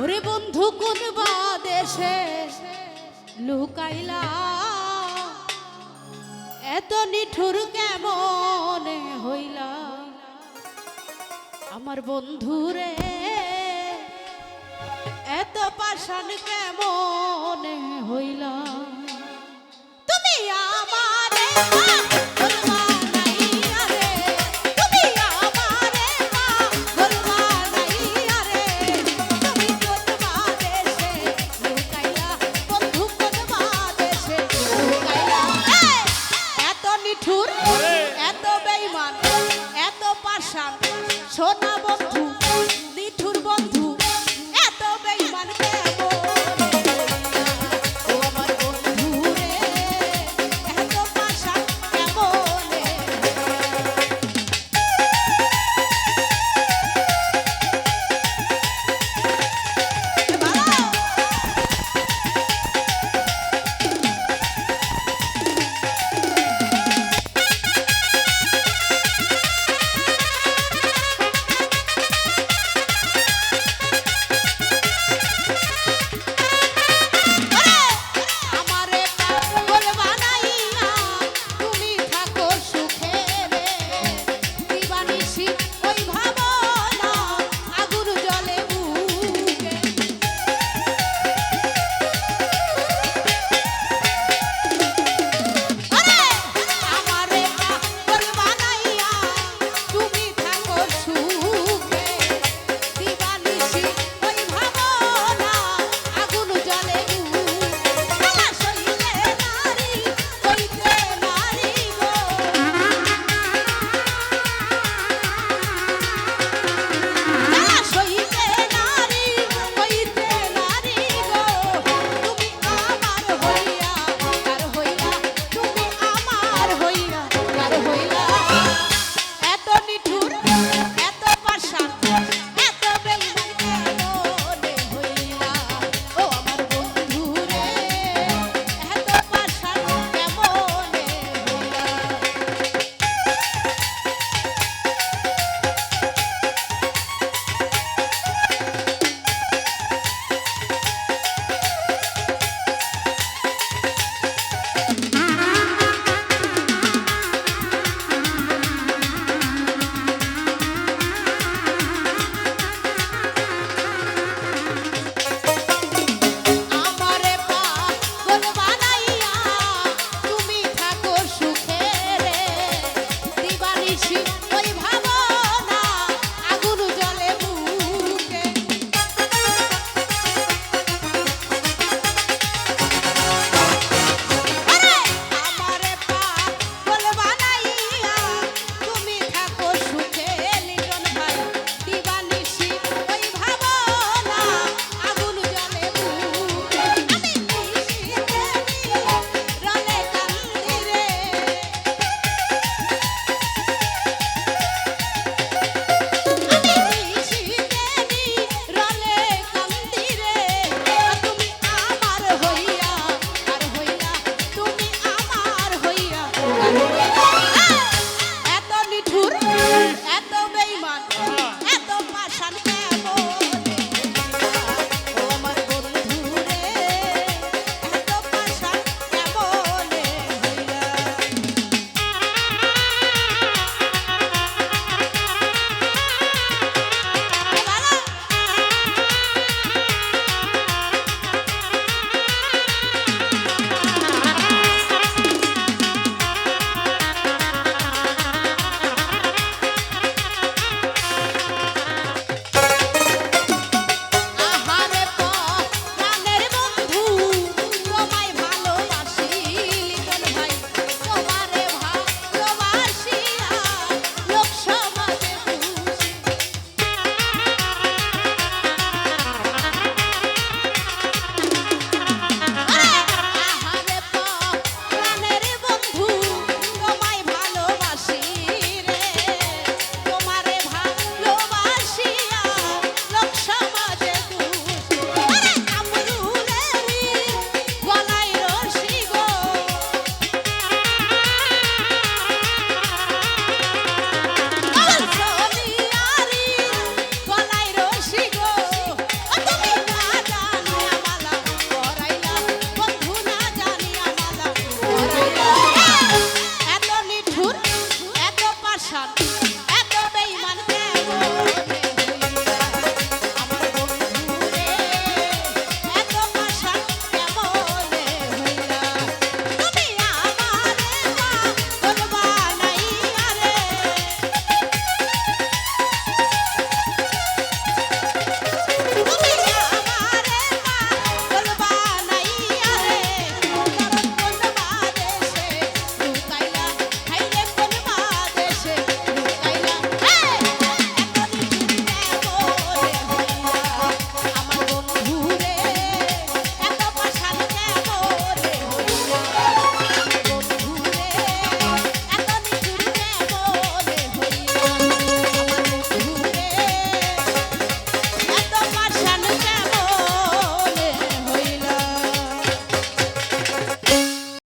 ওরে বন্ধু, কোন বা দেশে লুকাইলা? এত নিঠুর কেমন হইলা? আমার বন্ধু রে এত পাষাণ কেমন হইলা?